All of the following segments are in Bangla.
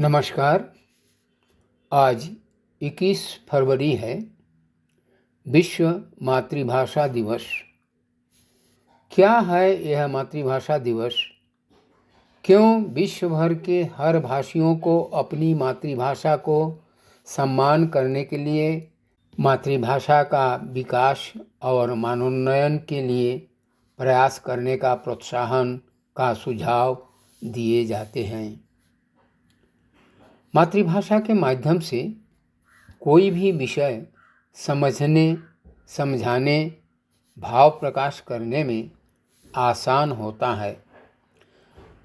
नमस्कार। आज 21 फरवरी है। विश्व मातृभाषा दिवस। क्या है यह मातृभाषा दिवस? क्यों विश्व भर के हर भाषियों को अपनी मातृभाषा को सम्मान करने के लिए, मातृभाषा का विकास और मानोन्नयन के लिए प्रयास करने का प्रोत्साहन का सुझाव दिए जाते हैं? मातृभाषा के माध्यम से कोई भी विषय समझने, समझाने, भाव प्रकाश करने में आसान होता है।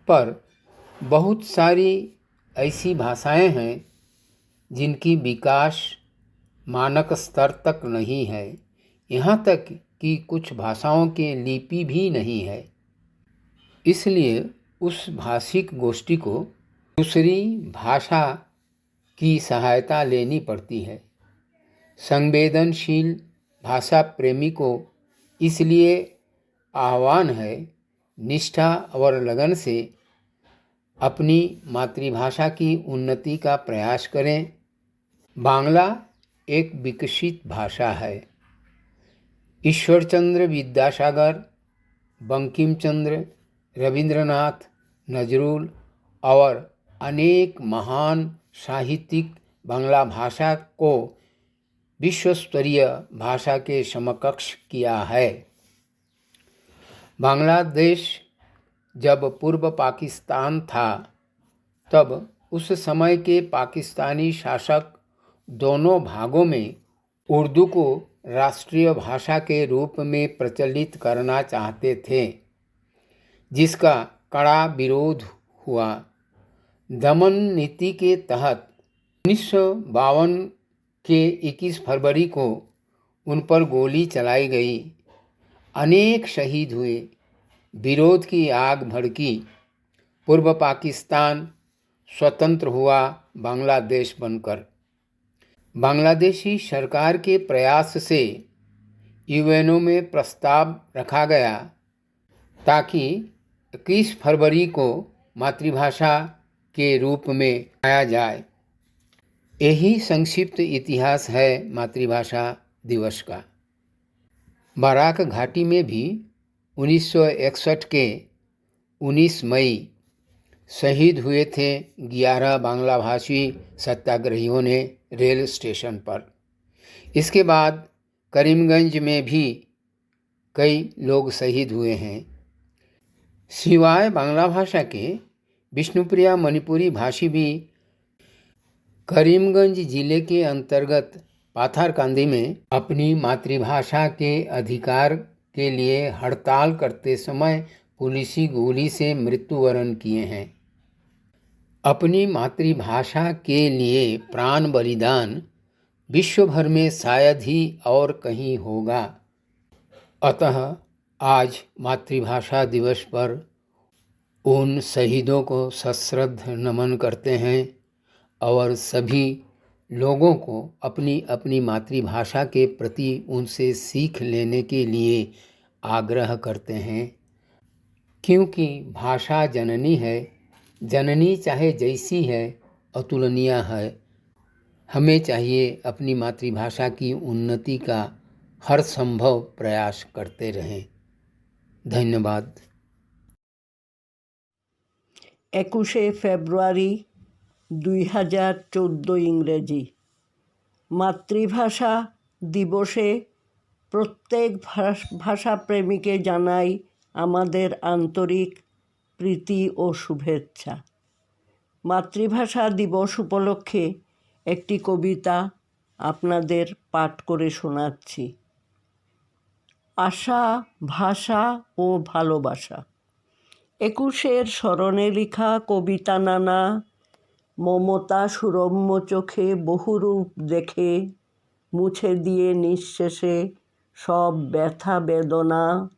पर बहुत सारी ऐसी भाषाएँ हैं जिनकी विकास मानक स्तर तक नहीं है। यहाँ तक कि कुछ भाषाओं के लिपि भी नहीं है। इसलिए उस भाषिक गोष्ठी को दूसरी भाषा की सहायता लेनी पड़ती है। संवेदनशील भाषा प्रेमी को इसलिए आह्वान है, निष्ठा और लगन से अपनी मातृभाषा की उन्नति का प्रयास करें। बांग्ला एक विकसित भाषा है। ईश्वरचंद्र विद्यासागर बंकिम चंद्र रविंद्रनाथ, नजरुल और अनेक महान साहित्यिक बांग्ला भाषा को विश्व स्तरीय भाषा के समकक्ष किया है। बांग्लादेश जब पूर्व पाकिस्तान था, तब उस समय के पाकिस्तानी शासक दोनों भागों में उर्दू को राष्ट्रीय भाषा के रूप में प्रचलित करना चाहते थे, जिसका कड़ा विरोध हुआ। दमन नीति के तहत उन्नीस सौ बावन के 21 फरवरी को उन पर गोली चलाई गई। अनेक शहीद हुए। विरोध की आग भड़की। पूर्व पाकिस्तान स्वतंत्र हुआ बांग्लादेश बनकर। बांग्लादेशी सरकार के प्रयास से यूएनओ में प्रस्ताव रखा गया ताकि 21 फरवरी को मातृभाषा के रूप में आया जाए। यही संक्षिप्त इतिहास है मातृभाषा दिवस का। बाराक घाटी में भी 1961 के 19 मई शहीद हुए थे ग्यारह बांग्ला भाषी सत्याग्रहियों ने रेल स्टेशन पर। इसके बाद करीमगंज में भी कई लोग शहीद हुए हैं। सिवाय बांग्ला भाषा के विष्णुप्रिया मणिपुरी भाषी भी करीमगंज ज़िले के अंतर्गत पाथरकांदी में अपनी मातृभाषा के अधिकार के लिए हड़ताल करते समय पुलिसी गोली से मृत्युवरण किए हैं। अपनी मातृभाषा के लिए प्राण बलिदान विश्व भर में शायद ही और कहीं होगा। अतः आज मातृभाषा दिवस पर उन शहीदों को सश्रद्ध नमन करते हैं और सभी लोगों को अपनी अपनी मातृभाषा के प्रति उनसे सीख लेने के लिए आग्रह करते हैं। क्योंकि भाषा जननी है, जननी चाहे जैसी है, अतुलनीय है। हमें चाहिए अपनी मातृभाषा की उन्नति का हर संभव प्रयास करते रहें। धन्यवाद। একুশে ফেব্রুয়ারি দুই হাজার চোদ্দ ইংরেজি। মাতৃভাষা দিবসে প্রত্যেক ভাষাপ্রেমীকে জানাই আমাদের আন্তরিক প্রীতি ও শুভেচ্ছা। মাতৃভাষা দিবস উপলক্ষে একটি কবিতা আপনাদের পাঠ করে শোনাচ্ছি। আশা, ভাষা ও ভালোবাসা। একুশের স্মরণে লিখা কবিতা নানা, মমতা সুরম্য চোখে বহুরূপ দেখে, মুছে দিয়ে নিঃশেষে সব ব্যথা বেদনা,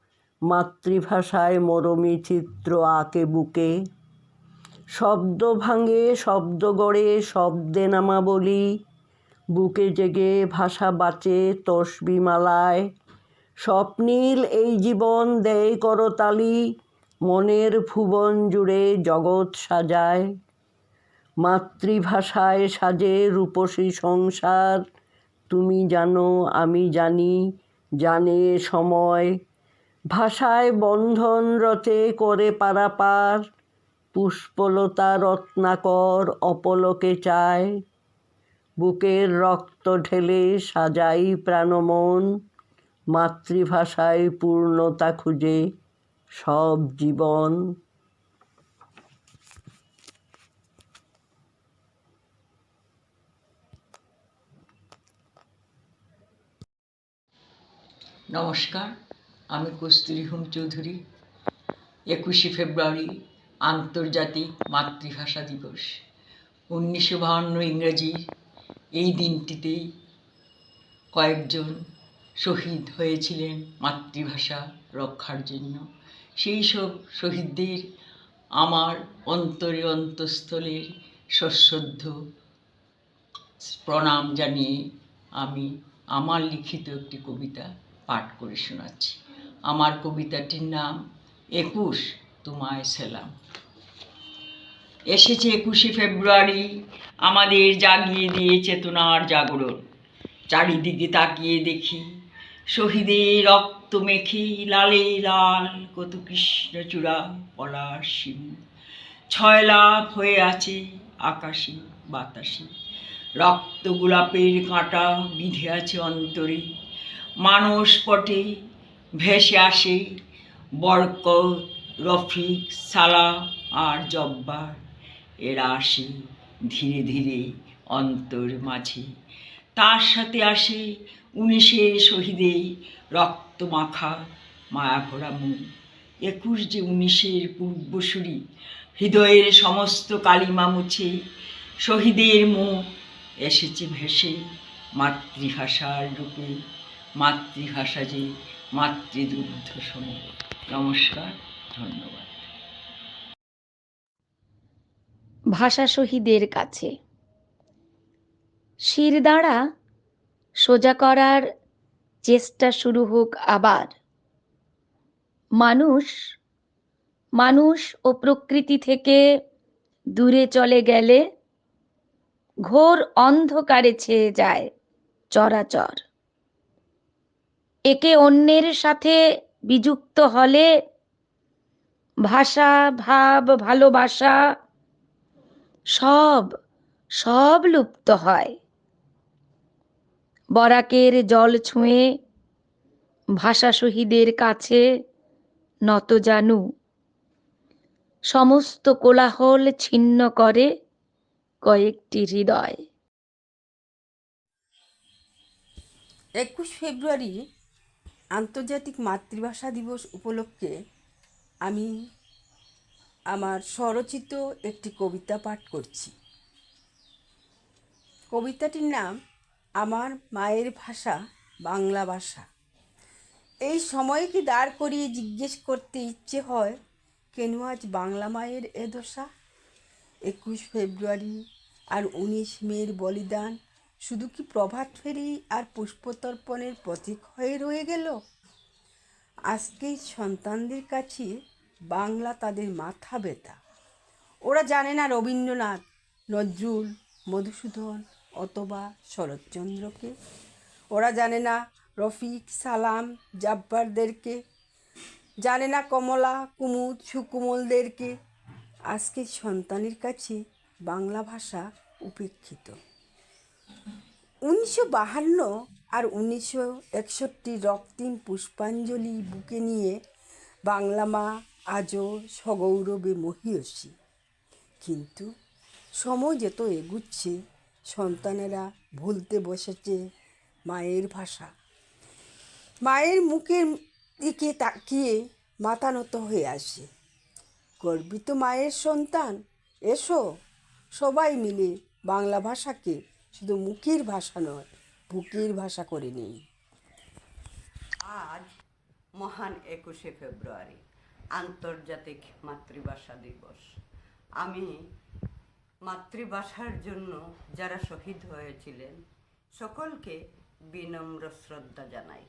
মাতৃভাষায় মরমী চিত্র আঁকে বুকে। শব্দ ভাঙে, শব্দ গড়ে, শব্দে নামা বলি বুকে জেগে ভাষা বাঁচে তসবিমালায়। স্বপ্নীল এই জীবন দেয় করতালি মনের ভুবন জুড়ে জগৎ সাজায়। মাতৃভাষায় সাজে রূপসী সংসার। তুমি জানো, আমি জানি, জানে সময়। ভাষায় বন্ধন রচে করে পারাপার। পুষ্পলতা রত্নাকর অপলকে চায়। বুকের রক্ত ঢেলে সাজাই প্রাণমন। মাতৃভাষায় পূর্ণতা খুঁজে। সব জীবন নমস্কার, আমি কস্তুরী হুম চৌধুরী। একুশে ফেব্রুয়ারি আন্তর্জাতিক মাতৃভাষা দিবস। উনিশশো বাহান্ন ইংরেজি এই দিনটিতেই কয়েকজন শহীদ হয়েছিলেন মাতৃভাষা রক্ষার জন্য। সেই সব শহীদদের আমার অন্তরে অন্তঃস্থলের সশ্রদ্ধ প্রণাম জানিয়ে আমি আমার লিখিত একটি কবিতা পাঠ করে শোনাচ্ছি। আমার কবিতাটির নাম একুশ তোমায় সেলাম। এসেছে একুশে ফেব্রুয়ারি, আমাদের জাগিয়ে দিয়ে চেতনার জাগরণ। চারিদিকে তাকিয়ে দেখি শহীদের রক্ত মেখে লালে লাল কত কৃষ্ণচূড়া পলাশ সিম ছয় লাভ হয়ে আছে আকাশে, বাতাসে। রক্ত গোলাপের কাঁটা বিঁধে আছে অন্তরে। মানস পটে ভেসে আসে বরক রফিক সালা আর জব্বার। এরা আসে ধীরে ধীরে অন্তর মাঝে। তার সাথে আসে উনিশে শহীদের রক্ত মাখা মায়া ভরা মুখ একুশ যে উনিশের পূর্বসূরি, হৃদয়ের সমস্ত কালিমা মুছে শহীদের মুখ এসেছে ভেসে মাতৃভাষার রূপে। মাতৃভাষা যে মাতৃদুগ্ধ সম নমস্কার, ধন্যবাদ। ভাষা শহীদের কাছে। শিরদাঁড়া সোজা করার চেষ্টা শুরু হোক আবার। মানুষ মানুষ ও প্রকৃতি থেকে দূরে চলে গেলে ঘোর অন্ধকারে ছেয়ে যায় চরাচর। একে অন্যের সাথে বিযুক্ত হলে ভাষা, ভাব, ভালোবাসা সব সব লুপ্ত হয়। বরাকের জল ছুঁয়ে ভাষা শহীদের কাছে নত জানু। সমস্ত কোলাহল ছিন্ন করে কয়েকটি হৃদয়। একুশ ফেব্রুয়ারি আন্তর্জাতিক মাতৃভাষা দিবস উপলক্ষে আমি আমার স্বরচিত একটি কবিতা পাঠ করছি। কবিতাটির নাম আমার মায়ের ভাষা বাংলা ভাষা। এই সময় কি দাঁড় করিয়ে জিজ্ঞেস করতে ইচ্ছে হয়, কেন আজ বাংলা মায়ের এ দশা? একুশ ফেব্রুয়ারি আর উনিশ মের বলিদান, শুধু কি প্রভাত ফেরি আর পুষ্পতর্পণের প্রতীক হয়ে রয়ে গেল? আজকের সন্তানদের কাছে বাংলা তাদের মাথা ব্যথা। ওরা জানে না রবীন্দ্রনাথ, নজরুল, মধুসূদন অথবা শরৎচন্দ্রকে। ওরা জানে না রফিক, সালাম, জাব্বারদেরকে। জানে না কমলা, কুমুদ, সুকুমলদেরকে। আজকের সন্তানের কাছে বাংলা ভাষা উপেক্ষিত। উনিশশো বাহান্ন আর উনিশশো একষট্টি রক্তিম পুষ্পাঞ্জলি বুকে নিয়ে বাংলা মা আজও সগৌরবে মহিয়সী। কিন্তু সময় যত এগুচ্ছে সন্তানেরা ভুলতে বসেছে মায়ের ভাষা। মায়ের মুখের দিকে তাকিয়ে মাথা নত হয়ে আসে। গর্বিত মায়ের সন্তান, এসো সবাই মিলে বাংলা ভাষাকে শুধু মুখের ভাষা নয়, বুকের ভাষা করে নিই। আজ মহান একুশে ফেব্রুয়ারি, আন্তর্জাতিক মাতৃভাষা দিবস। আমি মাতৃভাষার জন্য যারা শহীদ হয়েছিলেন, সকলকে বিনম্র শ্রদ্ধা জানাই।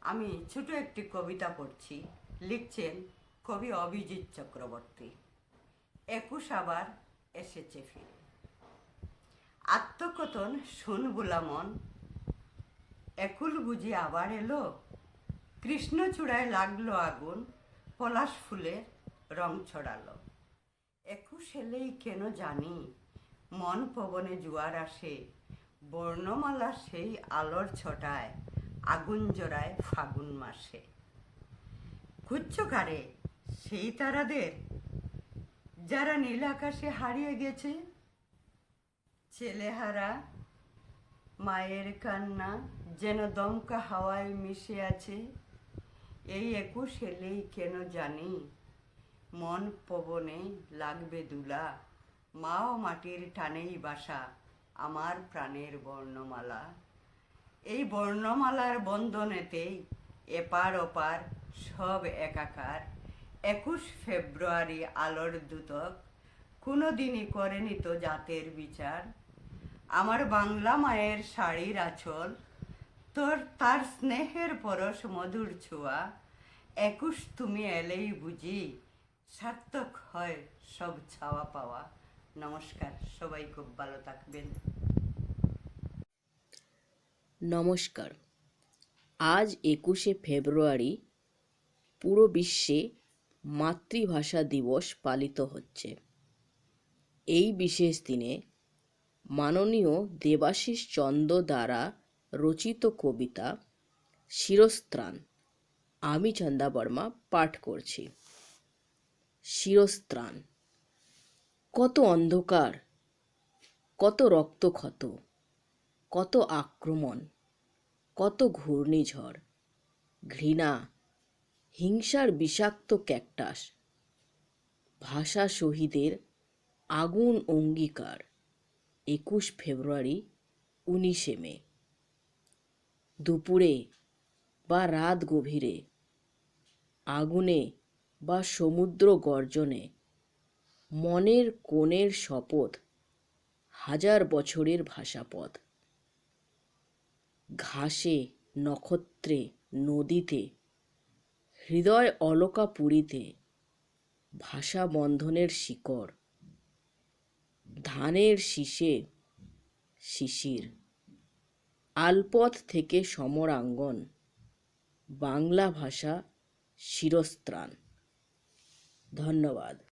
আমি ছোট একটি কবিতা পড়ছি, লিখছেন কবি অভিজিৎ চক্রবর্তী। একুশ আবার এসেছে ফিরে। আত্মকথন শুনবুলা মন, একুল বুঝি আবার এলো। কৃষ্ণচূড়ায় লাগল আগুন, পলাশ ফুলের রং ছড়ালো। এলেই কেন জানি? মন পবনে জোয়ার আসে, বর্ণমালা সেই আলোর ছটায়, আগুন জোড়ায় ফাগুন মাসে। খুঁজছ কারে সেই তারাদের? যারা নীল আকাশে হারিয়ে গেছে? ছেলেহারা, মায়ের কান্না যেন দমকা হাওয়ায় মিশে আছে, এই একুশ এলেই কেন জানি? মন পবনে লাগবে দুলা। মা ও মাটির টানেই বাসা, আমার প্রাণের বর্ণমালা। এই বর্ণমালার বন্ধনেতেই এপার ওপার সব একাকার। একুশ ফেব্রুয়ারি আলোর দূতক কোনো দিনই করেনি তো জাতের বিচার। আমার বাংলা মায়ের শাড়ির আঁচল, তোর তার স্নেহের পরশ মধুর ছোঁয়া। একুশ তুমি এলেই বুঝি সার্থক হয় সব ছাওয়া পাওয়া। নমস্কার, সবাই খুব ভালো থাকবেন। নমস্কার। আজ একুশে ফেব্রুয়ারি, পুরো বিশ্বে মাতৃভাষা দিবস পালিত হচ্ছে। এই বিশেষ দিনে মাননীয় দেবাশিস চন্দ্র দ্বারা রচিত কবিতা শিরস্ত্রাণ। আমি চন্দা বর্মা পাঠ করছি। শিরস্ত্রাণ। কত অন্ধকার, কত রক্তক্ষত, কত আক্রমণ, কত ঘূর্ণিঝড়, ঘৃণা, হিংসার বিষাক্ত ক্যাকটাস ভাষা শহীদের আগুন অঙ্গীকার, একুশ ফেব্রুয়ারি, উনিশে মে। দুপুরে বা রাত গভীরে আগুনে বা সমুদ্র গর্জনে। মনের কোণের শপথ, হাজার বছরের ভাষাপথ। ঘাসে, নক্ষত্রে, নদীতে, হৃদয় অলকা পুরীতে ভাষা বন্ধনের শিকড়, ধানের শীষে, শিশির। আলপথ থেকে সমরাঙ্গন, বাংলা ভাষা শিরস্ত্রাণ। ধন্যবাদ।